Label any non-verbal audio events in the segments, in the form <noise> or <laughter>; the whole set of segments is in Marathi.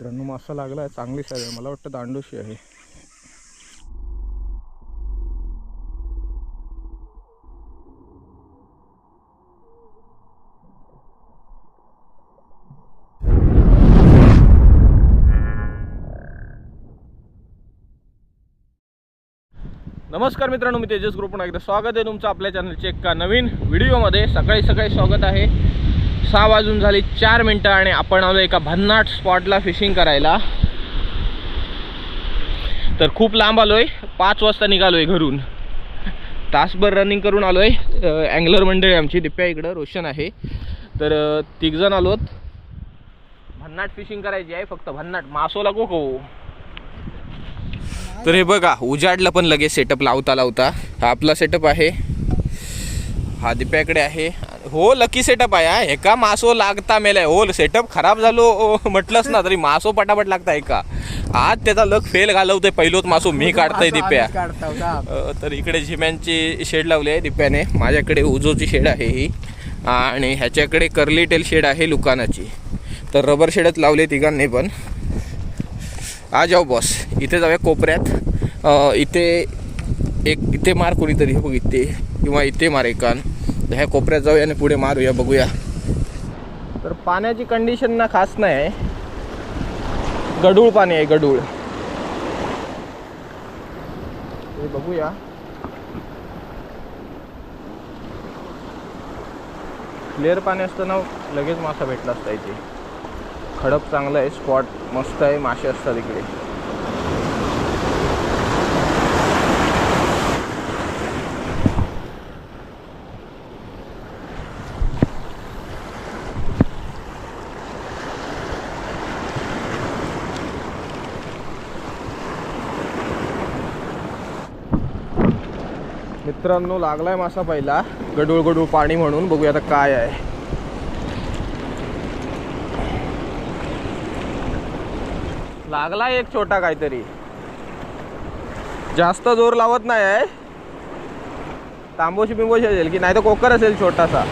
मित्रांनो मासा लागला आहे चांगली साईज आहे. मला वाटतं दांडोशी आहे. नमस्कार मित्रांनो मी तेजस ग्रुप एकदा स्वागत आहे तुमचं आपल्या चॅनलचे एका नवीन व्हिडिओमध्ये सकाळी सकाळी स्वागत आहे. सहा वाजून झाली चार मिनटं आणि आपण आलो एका भन्नाट स्पॉटला फिशिंग करायला. तर खूप लांब आलोय. पाच वाजता निघालोय घरून. तासभर रनिंग करून आलोय. अँगलर मंडळी आमची दिप्या इकडं रोशन आहे. तर तिघजण आलोत. भन्नाट फिशिंग करायची आहे फक्त भन्नाट. मासो लागो हो तर हे बघा उजाडला पण लगेच सेटअप लावता लावता हा आपला सेटअप आहे. हा दिप्याकडे आहे. हो लकी सेटअप आहे हा. एका मासो लागता मेलाय. हो सेटअप खराब झालो म्हटलंच ना तरी मासो पटापट लागता एका. आज त्याचा लक फेल घालवतोय पहिलोच मासो मी काढतोय दिप्या. तर इकडे झिम्यांची शेड लावली आहे दिप्याने. माझ्याकडे उजोची शेड आहे ही. आणि ह्याच्याकडे कर्ली टेल शेड आहे लुकानाची. तर रबर शेडच लावले तिघांनी पण. आ जाऊ बॉस इथे जाऊया कोपऱ्यात. इथे एक इथे मार कोणीतरी हे इथे. किंवा इथे मार एकान. ह्या कोपऱ्यात जाऊया आणि पुढे मारूया बघूया. तर पाण्याची कंडिशन ना खास नाही आहे. गडूळ पाणी आहे गडूळ. हे बघूया. क्लिअर पाणी असताना लगेच मासा भेटला असता इथे. खडप चांगलं आहे स्पॉट मस्त आहे मासे असतात इकडे. मित्रांनो लागलाय मासा पहिला. गडूळ गडूळ पाणी म्हणून. बघूया आता काय आहे. लागला एक छोटा काहीतरी. जास्त जोर लावत नाही आहे. तांबोशी बिंबोशी असेल की नाही तर कोकर असेल छोटासा.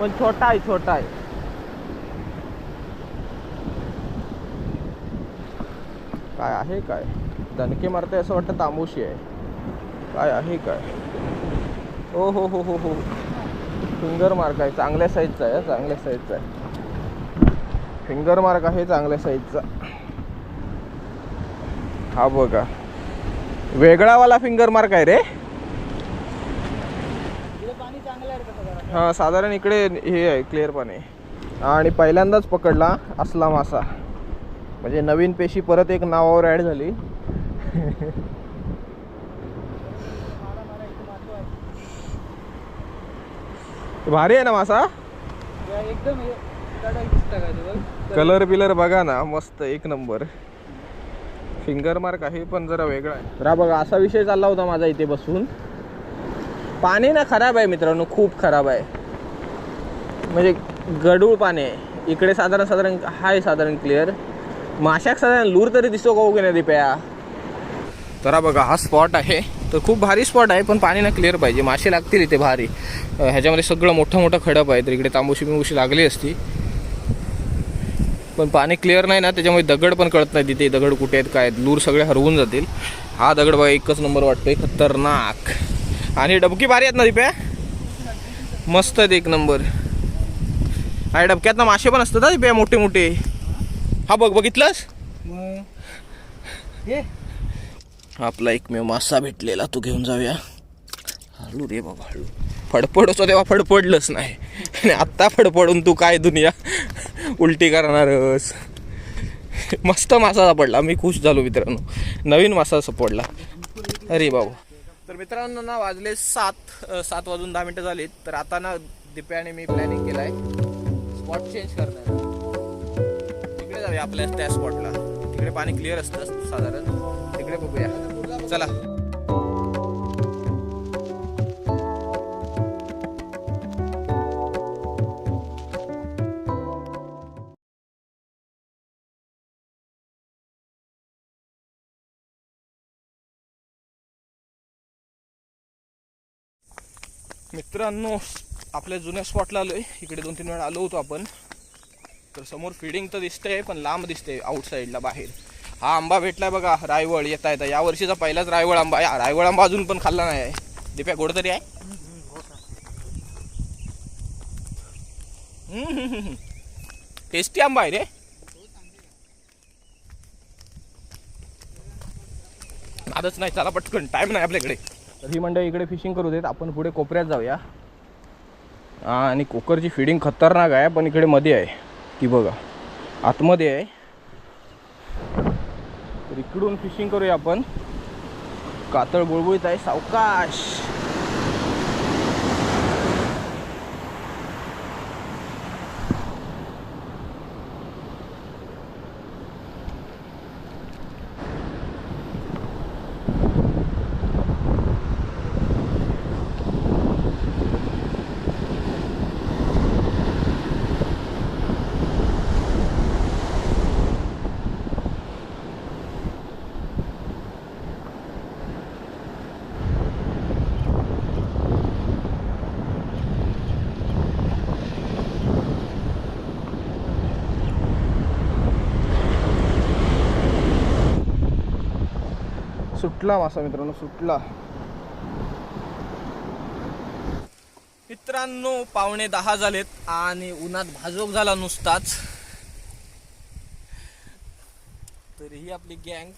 पण छोटा आहे छोटा आहे. काय आहे काय? दणके मारते असं वाटतं तांबोशी आहे. काय आहे काय? हो हो हो हो हो. फिंगर मार्क आहे. चांगल्या साईजचा आहे चांगल्या साईजचा आहे. फिंगर मार्क आहे चांगल्या साईजचा हा बघा. वेगळावाला फिंगर मार्क आहे रे. हा साधारण इकडे हे आहे क्लिअर पाणी आणि पहिल्यांदाच पकडला असला मासा. म्हणजे नवीन पेशी परत एक नावावर ॲड झाली. <laughs> भारी आहे ना मासा? एकदम कलर बिलर बघा ना मस्त एक नंबर. फिंगर मार्क आहे पण जरा वेगळा आहे. तर बघा असा विषय चालला होता माझा इथे बसून. पाणी ना खराब आहे मित्रांनो खूप खराब आहे. म्हणजे गडूळ पाणी आहे. इकडे साधारण साधारण हाय साधारण क्लिअर माशाक साधारण लूर तरी दिसतो का की नाही दिप्या? तर बघा हा स्पॉट आहे. तर खूप भारी स्पॉट आहे पण पाणी ना क्लिअर पाहिजे. मासे लागतील इथे भारी. ह्याच्यामध्ये सगळं मोठं मोठं खडप आहे तर इकडे तांबूशी बिंबूशी लागली असती. पण पाणी क्लिअर नाही ना त्याच्यामुळे दगड पण कळत नाही तिथे. दगड कुठे आहेत काय आहेत? लूर सगळे हरवून जातील. हा दगड बघा एकच नंबर वाटतोय. खतरनाक. आणि डबकी भारी आहेत ना दिप्या? मस्त आहेत एक नंबर आणि डबक्यात ना मासे पण असतात ना दिप्या मोठे मोठे हा बघ बघितलंस? आपला एकमेव मासा भेटलेला तू घेऊन जाऊया. हळू रे बाबा हळू. फडफड तेव्हा फडफडलंच नाही. आणि आत्ता फडफडून तू काय दुनिया? उलटी करणारस मस्त मासा सापडला. मी खुश झालो मित्रांनो. नवीन मासा सापडला. अरे बाबा. तर मित्रांनो ना वाजले सात सात वाजून दहा मिनटं झालीत. तर आता ना दिप्याने मी प्लॅनिंग केलं आहे स्पॉट चेंज करणार. तिकडे जाऊया आपल्या त्या स्पॉटला तिकडे पाणी क्लिअर असतं साधारण. तिकडे बघूया. चला. मित्रांनो आपल्या जुन्या स्पॉटला आलोय. इकडे दोन तीन वेळा आलो होतो आपण. तर समोर फिडिंग तर दिसतंय पण लांब दिसते आउटसाईडला बाहेर. हा आंबा भेटलाय बघा रायवळ येता येता या वर्षीचा पहिलाच रायवळ आंबा. या रायवळ आंबा अजून पण खाल्ला नाही आहे. दिप्या गोड तरी आहे? टेस्टी आंबा आहे रे. नादच नाही चला पटकन. टाइम नाही आपल्याकडे. तर ही मंडळी इकडे फिशिंग करू देत. आपण पुढे कोपऱ्यात जाऊया. आणि कोकरची फिडिंग खतरनाक आहे पण इकडे मध्ये आहे. ती बघा. आतमध्ये आहे. इकडून फिशिंग करूया आपण. कातळ बुळबुळीत आहे सावकाश. सुटला मासा मित्रांनो सुटला. मित्रांनो पावणे दहा झालेत आणि उन्हात भाजोक झाला नुसताच. तर ही आपली गँग.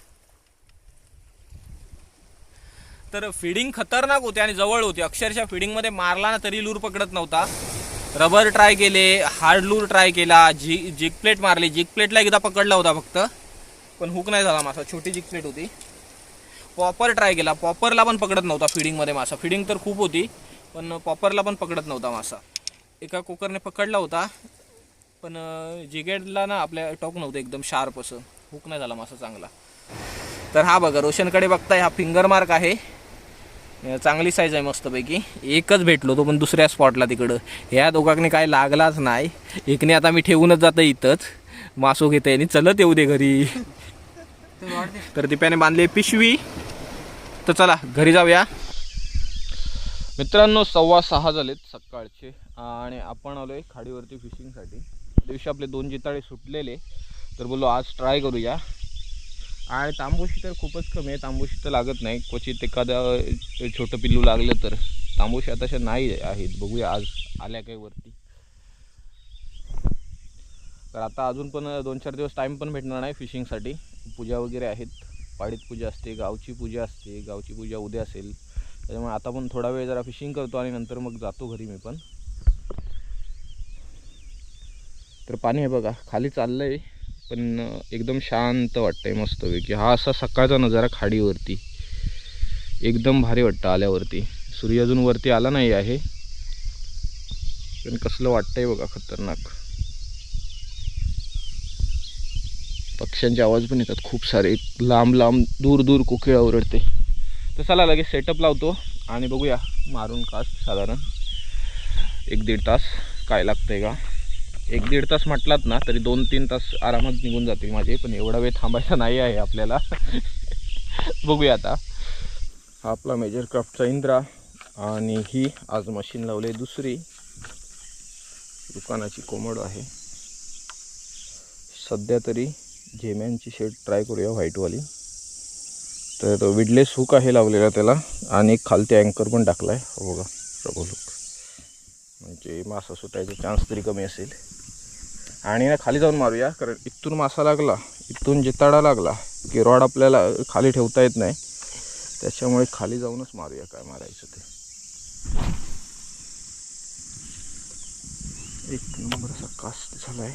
तर फिडिंग खतरनाक होती आणि जवळ होती. अक्षरशः फिडिंगमध्ये मारला ना तरी लूर पकडत नव्हता. रबर ट्राय केले हार्ड लूर ट्राय केला जी जिग प्लेट मारली. जिग प्लेटला एकदा पकडला होता फक्त. पण हुक नाही झाला मासा. छोटी जिग प्लेट होती. पॉपर ट्राय केला. पॉपरला पण पकडत नव्हता फिडिंगमध्ये मासा. फिडिंग तर खूप होती पण पॉपरला पण पकडत नव्हता मासा. एका कुकरने पकडला होता पण जिगेडला ना आपल्या टॉक नव्हतं एकदम शार्प असं. हुक नाही झाला मासा चांगला. तर हा बघा रोशनकडे बघताय हा फिंगर मार्क आहे. चांगली साईज आहे मस्तपैकी. एकच भेटलो तो पण दुसऱ्या स्पॉटला तिकडं. ह्या दोघांनी काय लागलाच नाही. एकने आता मी ठेवूनच जातं इथंच. मासो घेते आणि चलत येऊ दे घरी. तर दिप्याने बांधली पिशवी. तर चला घरी जाऊया. मित्रांनो सव्वा सहा झालेत सकाळचे आणि आपण आलो आहे खाडीवरती फिशिंगसाठी दिवशी आपले दोन जिताळे सुटलेले तर बोललो आज ट्राय करूया. आणि तांबूशी तर खूपच कमी आहे तांबूशी तर लागत नाही. क्वचित एखादं छोटं पिल्लू लागलं तर तांबूशी आताशा नाही आहेत. बघूया आज आल्या काही वरती. तर आता अजून पण दोन चार दिवस टाईम पण भेटणार नाही फिशिंगसाठी पूजा वगैरे आहेत. पाडीत पूजा असते गावची पूजा असते गावची पूजा उद्या असेल. त्याच्यामुळे आता पण थोडा वेळ जरा फिशिंग करतो आणि नंतर मग जातो घरी मी पण. तर पाणी आहे बघा खाली चाललं आहे पण एकदम शांत वाटतंय मस्तपैकी. हा असा सकाळचा नजारा खाडीवरती. एकदम भारी वाटतं आल्यावरती. सूर्य अजून वरती आला नाही आहे. पण कसलं वाटतंय बघा खतरनाक. पक्ष्यांचे आवाज पण येतात खूप सारे. लांब लांब दूर दूर कोकिळा ओरडते तर चला लगेच सेटअप लावतो आणि बघूया मारून कास्ट साधारण एक दीड तास काय लागतंय का. एक दीड तास म्हटलात ना तरी दोन तीन तास आरामात निघून जातील माझे पण एवढा वेळ थांबायचा नाही आहे आपल्याला. <laughs> बघूया आता. हा आपला मेजर क्राफ्टचा इंद्रा आणि ही आज मशीन लावली दुसरी. दुकानाची कोमड आहे. सध्या तरी झेम्यांची शेड ट्राय करूया व्हाईटवाली. तर विडलेस हुक आहे लावलेला त्याला आणि एक खालती अँकर पण टाकला आहे हो बघा प्रभू लुक म्हणजे मासा सुटायचा चान्स तरी कमी असेल. आणि ना खाली जाऊन मारूया कारण इथून मासा लागला इथून जिताडा लागला की रॉड आपल्याला खाली ठेवता येत नाही. त्याच्यामुळे खाली जाऊनच मारूया काय मारायचं ते. एक नंबर असा कास्ट झाला आहे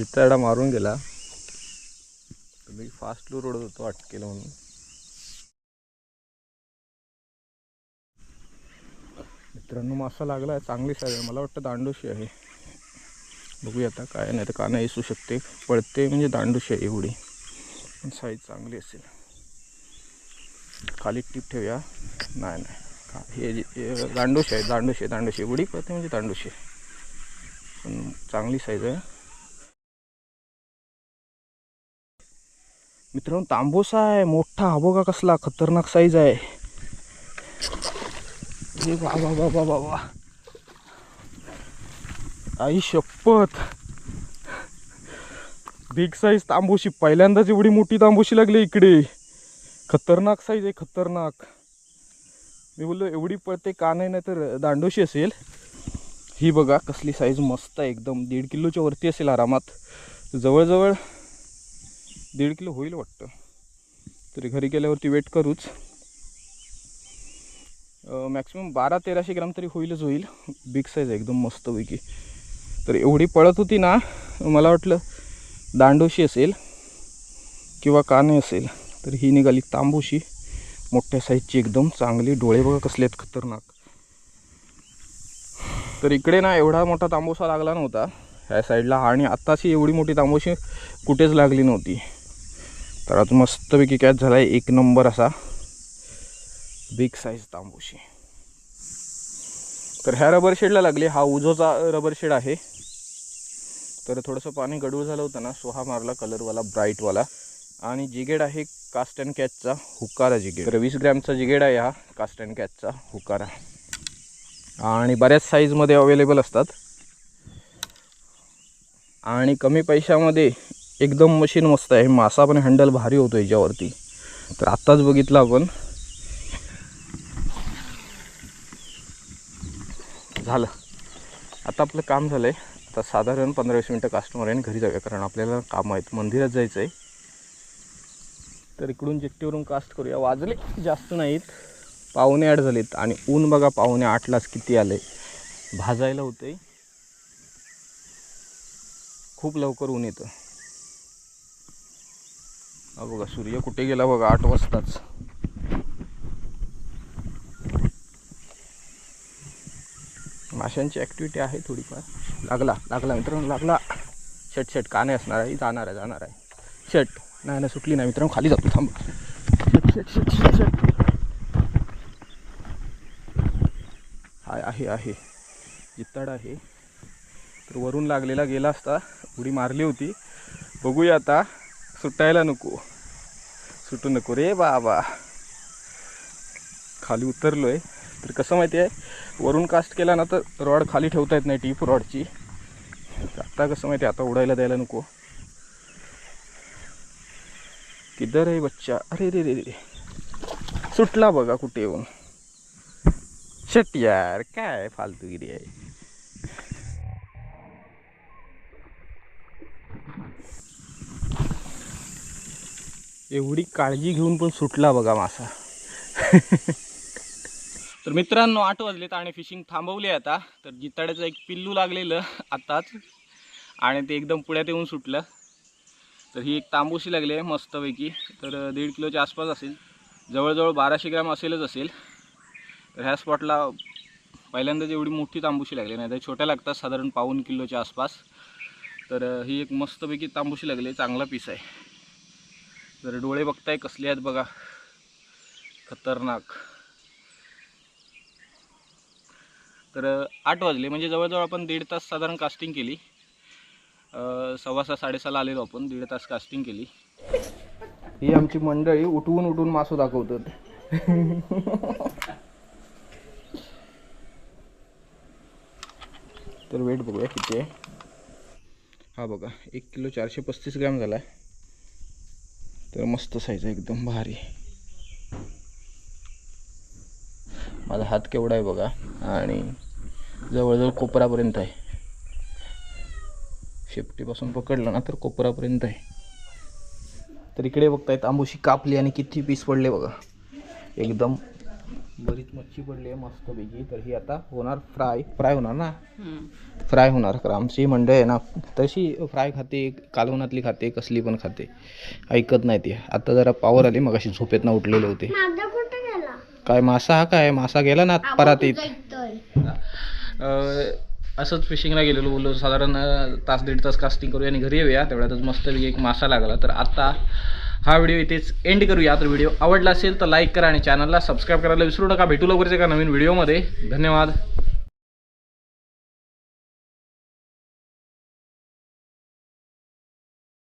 जिताडा मारून गेला. तर मी फास्ट लूर ओढत होतो अटकेला म्हणून. मित्रांनो मासा लागला आहे चांगली साईज आहे. मला वाटतं दांडोशी आहे. बघूया आता काय नाही तर का नाही असू शकते. पळते म्हणजे दांडोशी आहे एवढी. पण साईज चांगली असेल. खाली टीप ठेवूया. नाही नाही. का- हे जे- दांडोशी आहे. दांडोशी आहे. दांडोशी पळते म्हणजे दांडुशी आहे. पण चांगली साईज आहे. मित्रांनो तांबोसा आहे. मोठा हा बघा कसला खतरनाक साईज आहे. हे वा वा वा वा वा वा. आई शपथ. बिग साईज तांबोशी. पहिल्यांदाच एवढी मोठी तांबोशी लागली इकडे. खतरनाक साईज आहे खतरनाक. मी बोललो एवढी पळते का नाही नाही तर दांडोशी असेल. ही बघा कसली साईज मस्त आहे एकदम. दीड किलोच्या वरती असेल आरामात. जवळजवळ दीड किलो होईल वाटतं. तरी घरी गेल्यावरती वेट करूच. मॅक्सिमम बारा तेराशे ग्राम तरी होईलच होईल. बिग साईज आहे एकदम मस्तपैकी. तर एवढी पळत होती ना मला वाटलं दांडोशी असेल किंवा काने असेल तर ही निघाली तांबूशी. मोठ्या साईजची एकदम चांगली. डोळे बघा कसले आहेत खतरनाक. तर इकडे ना एवढा मोठा तांबोसा लागला नव्हता. ह्या साईडला आणि आत्ताशी एवढी मोठी तांबोशी कुठेच लागली नव्हती. तर आज मस्तपैकी कॅच झाला आहे एक नंबर असा. बिग साईज तांबूशी. तर ह्या रबर शेडला लागली. हा उजोचा रबर शेड आहे. तर थोडंसं पाणी गडूळ झालं होतं ना सो हा मारला कलरवाला ब्राईटवाला आणि जिगेड आहे कास्ट अँड कॅचचा हुकारा जिगेड. तर वीस ग्रॅमचा जिगेड आहे हा कास्ट अँड कॅचचा हुकारा. आणि बऱ्याच साईजमध्ये अवेलेबल असतात. आणि कमी पैशामध्ये एकदम मशीन मस्त आहे. मासा पण हँडल भारी होतो याच्यावरती. तर आत्ताच बघितलं आपण. झालं. आता आपलं काम झालं आहे आता साधारण पंधरा वीस मिनटं कास्टमर आहे आणि घरी जाऊया. कारण आपल्याला काम आहेत. मंदिरात जायचं आहे तर इकडून जेट्टीवरून कास्ट करूया. वाजले. जास्त नाहीत. पाहुणे आठ झालेत. आणि ऊन बघा पाहुणे आठलाच किती आले भाजायला होते खूप लवकर ऊन येतं. हा बघा सूर्य कुठे गेला बघा आठ वाजताच. माशांची ॲक्टिव्हिटी आहे थोडीफार. लागला लागला मित्रांनो लागला. शट शट का नाही असणार आहे जाणार आहे जाणार आहे. शट. नाही नाही सुटली नाही मित्रांनो खाली जातो थांब. Shut shut shut shut shut. हाय आहे आहे. जित्ताड आहे. तर वरून लागलेला गेला असता उडी मारली होती. बघूया आता सुटायला नको. सुटू नको रे बाबा. खाली उतरलो आहे तर कसं माहिती आहे वरून कास्ट केला ना तर रॉड खाली ठेवता येत नाही टीप रॉडची आता कसं माहिती आहे आता उडायला द्यायला नको. किधर आहे बच्चा? अरे रे रे रे सुटला बघा कुठे येऊन. शट यार काय फालतूगिरी आहे. एवढी काळजी घेऊन पण सुटला बघा मासा. <laughs> तर मित्रांनो आठ वाजलेत आणि फिशिंग थांबवली आहे आता. तर जिताड्याचं एक पिल्लू लागलेलं आत्ताच आणि ते एकदम पुढ्यात येऊन सुटलं. तर ही एक तांबूशी लागली आहे मस्तपैकी. तर दीड किलोच्या आसपास असेल. जवळजवळ बाराशे ग्रॅम असेलच असेल. तर ह्या स्पॉटला पहिल्यांदाच एवढी मोठी तांबूशी लागली नाही तर छोट्या लागतात साधारण पाऊन किलोच्या आसपास. तर ही एक मस्तपैकी तांबूशी लागली आहे. चांगला पीस आहे. तर डोळे बघताय कसले आहेत बघा. खतरनाक. तर आठ वाजले म्हणजे जवळजवळ आपण दीड तास साधारण कास्टिंग केली. सव्वा सहा साडेसहाला आलेलो आपण दीड तास कास्टिंग केली. ही आमची मंडळी उठवून उठून मासू दाखवतात. तर वेट बघूया किती आहे. हा बघा एक किलो चारशे पस्तीस ग्रॅम झाला आहे तर मस्त साईज आहे एकदम भारी. माझा हात केवढा आहे बघा आणि जवळजवळ कोपरापर्यंत आहे. शेपटीपासून पकडलं ना तर कोपरापर्यंत आहे. तर इकडे बघताय तांबूशी कापली आणि किती पीस पडले बघा. एकदम बरीच मच्छी पडली आहे मस्तपैकी तर ही आता होणार फ्राय. फ्राय होणार ना? फ्राय होणार. कारण आमची मंडळ आहे ना तशी फ्राय खाते कालवणातली खाते कसली पण खाते. ऐकत नाही ती. आता जरा पावर आली मग अशी झोपेत ना उठलेले होते. माझा कुठे गेला? काय मासा? हा काय? मासा गेला ना परातीत? जायतोय अं, असंच फिशिंगला गेलेलो बोललो साधारण तास दीड तास कास्टिंग करूया आणि घरी येऊया. तेवढ्यातच मस्त एक मासा लागला. तर आता हा व्हिडिओ इथेच एंड करूया. तर व्हिडिओ आवडला असेल तर लाईक करा आणि चॅनलला सबस्क्राईब करायला विसरू नका. भेटू लवकरच एका नवीन व्हिडिओमध्ये धन्यवाद.